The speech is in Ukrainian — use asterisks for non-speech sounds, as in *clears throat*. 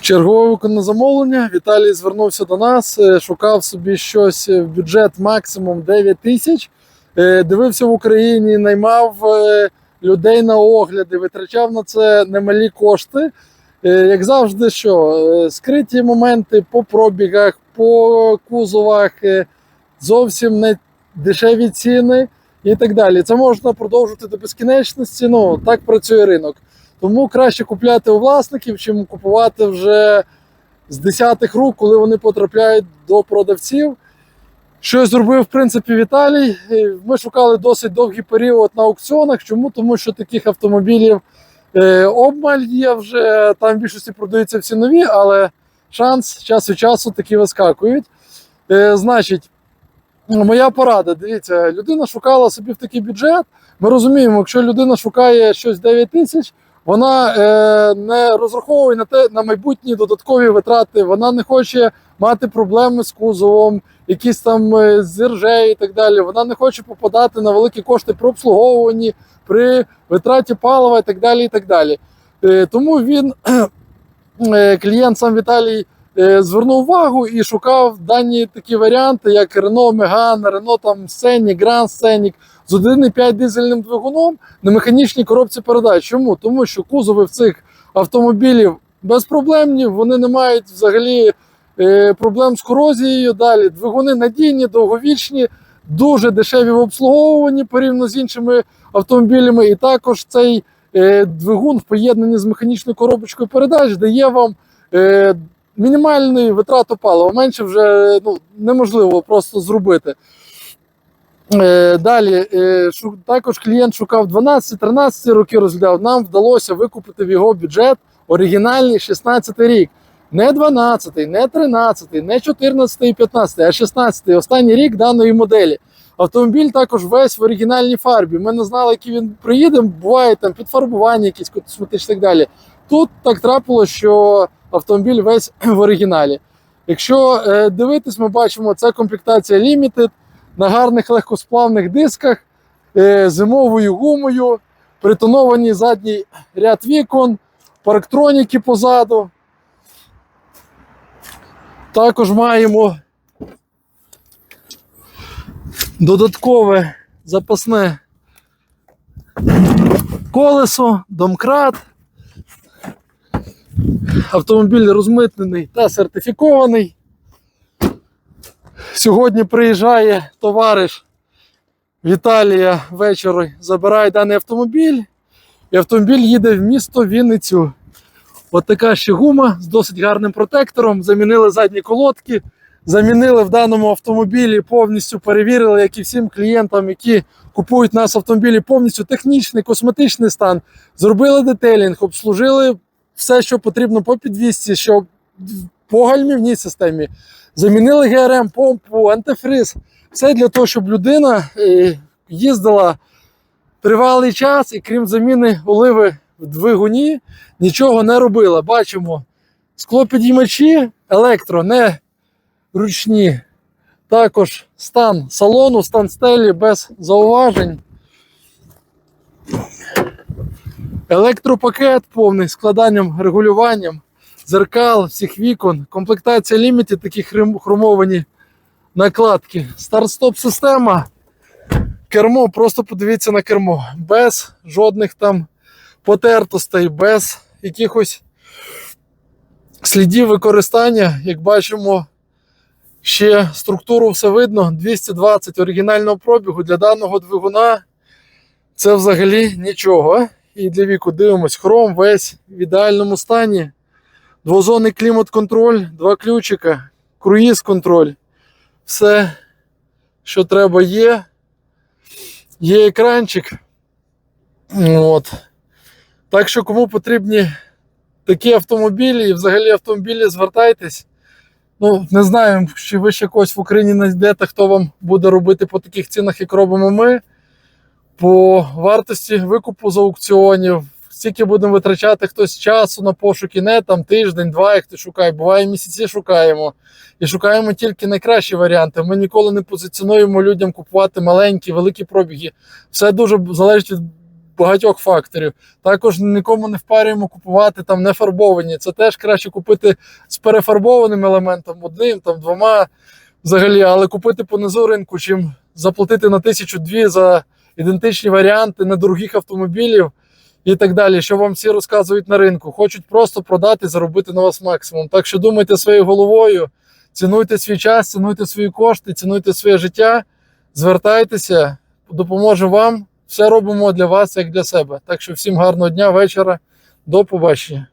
Чергове виконане замовлення. Віталій звернувся до нас, е, шукав собі щось в бюджет максимум 9 тисяч. Е, Дивився в Україні, наймав е, людей на огляди, витрачав на це немалі кошти. Як завжди, що скриті моменти по пробігах, по кузовах, зовсім не дешеві ціни і так далі. Це можна продовжувати до безкінечності. Ну так працює ринок. Тому краще купляти у власників, чим купувати вже з десятих рук, коли вони потрапляють до продавців. Що зробив, в принципі, Віталій. Е, Ми шукали досить довгий період на аукціонах. Чому? Тому що таких автомобілів е, обмаль є вже, там в більшості продаються всі нові, але шанс час від часу такі вискакують. Е, значить, моя порада, дивіться, людина шукала собі в такий бюджет. Ми розуміємо, якщо людина шукає щось 9 тисяч, вона е, не розраховує на те на майбутні додаткові витрати. Вона не хоче мати проблеми з кузовом, якісь там е, з іржею і так далі. Вона не хоче попадати на великі кошти при обслуговуванні, при витраті палива і так далі. І так далі. Е, тому він, *clears throat* е, клієнт сам Віталій, е, звернув увагу і шукав дані такі варіанти, як Renault Megane, Renault там Scenic, Grand Scenic з 1,5 дизельним двигуном на механічній коробці передач. Чому? Тому що кузови в цих автомобілів безпроблемні, вони не мають взагалі е, проблем з корозією. Далі двигуни надійні, довговічні, дуже дешеві в обслуговуванні порівняно з іншими автомобілями. І також цей е, двигун в поєднанні з механічною коробочкою передач дає вам. Е, Мінімальний витрату палива менше вже ну, неможливо просто зробити. Е, Далі е, також клієнт шукав 12-13 роки розглядав. Нам вдалося викупити в його бюджет оригінальний 16 рік. Не 12, не 13, не 14 і 15, а 16 останній рік даної моделі. Автомобіль також весь в оригінальній фарбі. Ми не знали, який він приїде. Буває там підфарбування, якісь косметичні і так далі. Тут так трапило, що автомобіль весь *clears throat* в оригіналі. Якщо е, дивитись, ми бачимо, це комплектація Limited на гарних легкосплавних дисках, е, зимовою гумою, притонований задній ряд вікон, парктроніки позаду. Також маємо додаткове запасне колесо, домкрат. Автомобіль розмитнений та сертифікований. Сьогодні приїжджає товариш Віталія ввечері, забирає даний автомобіль, і автомобіль їде в місто Вінницю. От така ще гума з досить гарним протектором. Замінили задні колодки, замінили в даному автомобілі, повністю перевірили, як і всім клієнтам, які купують нас автомобілі, повністю технічний, косметичний стан. Зробили детелінг, обслужили все, що потрібно по підвісці, що по гальмівній системі. Замінили ГРМ, помпу, антифриз. Все для того, щоб людина е, їздила тривалий час і крім заміни оливи в двигуні, нічого не робила. Бачимо склопідіймачі, електро, не ручні. Також стан салону, стан стелі без зауважень. Електропакет повний складанням, регулюванням, зеркал, всіх вікон, комплектація Limited, такі хромовані накладки. Старт-стоп система. Кермо, просто подивіться на кермо. Без жодних там потертостей, без якихось слідів використання. Як бачимо, ще структуру все видно. 220 оригінального пробігу для даного двигуна. Це взагалі нічого. І для віку дивимось, хром весь в ідеальному стані. Двозонний клімат-контроль, два ключика, круїз-контроль. Все, що треба, є. Є екранчик. От. Так що, кому потрібні такі автомобілі і взагалі автомобілі, звертайтесь. Ну, не знаю, чи ви ще когось в Україні знайдете, хто вам буде робити по таких цінах, як робимо ми. По вартості викупу з аукціонів. Стільки будемо витрачати хтось часу на пошуки, не там тиждень, два, як ти шукає. Буває місяці шукаємо. І шукаємо тільки найкращі варіанти. Ми ніколи не позиціонуємо людям купувати маленькі, великі пробіги. Все дуже залежить від багатьох факторів. Також нікому не впарюємо купувати там не фарбовані. Це теж краще купити з перефарбованим елементом, одним, там двома взагалі, але купити по низу ринку, чим заплатити на тисячу-дві за ідентичні варіанти недорогих автомобілів і так далі, що вам всі розказують на ринку. Хочуть просто продати, заробити на вас максимум. Так що думайте своєю головою, цінуйте свій час, цінуйте свої кошти, цінуйте своє життя, звертайтеся, допоможу вам. Все робимо для вас як для себе. Так що всім гарного дня, вечора, до побачення.